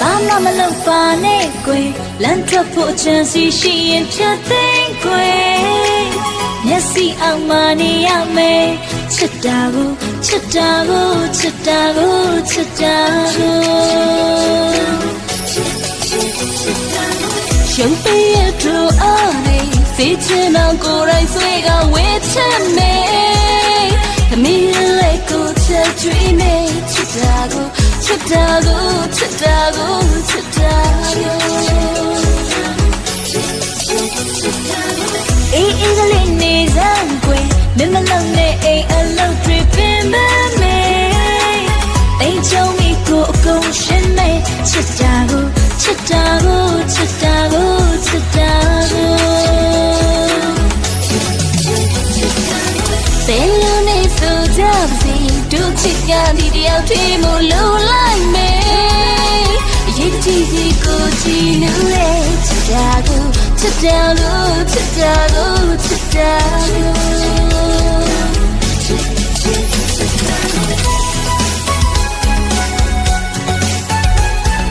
ဘာမှမလုပ်ပါနဲ့ကွယ်လမ်းထွက်ဖို့ချမ်းစီရှိရင်ဖြတ်သိမ်းကွယ်မျက်စိအောင်မနေရမယ်ချစ်တာကိုချစ်တာကိုချစ်တာကိုချစ်တာကိုရှုံးပေးရတော့အားနေစေချင်တော့ကိုယ်တိုင်ဆွေးကဝေးချင်မယ်သမီးလေးကိုချက်ကြွေးနေချစ်တာကို ချစ်တာကိုချစ်တာကိုချစ်တာကိုအေးအေးကလေးနေစမ်းကွယ်မမလုံးနဲ့အိမ်အလုပ်တွေပင်မမေအိမ်ချုံမီကိုအကုန်ရှင်းနေချစ်တာကိုချစ်တာကိုချစ်တာကိုချစ်တာကိုဘယ်လိုနေဆိုကြပါစေဒုချစ်ကဒီတယောက်တည်းမလို့ ချစ်တာကိုချစ်တာကိုချစ်တာကိုချစ်တာ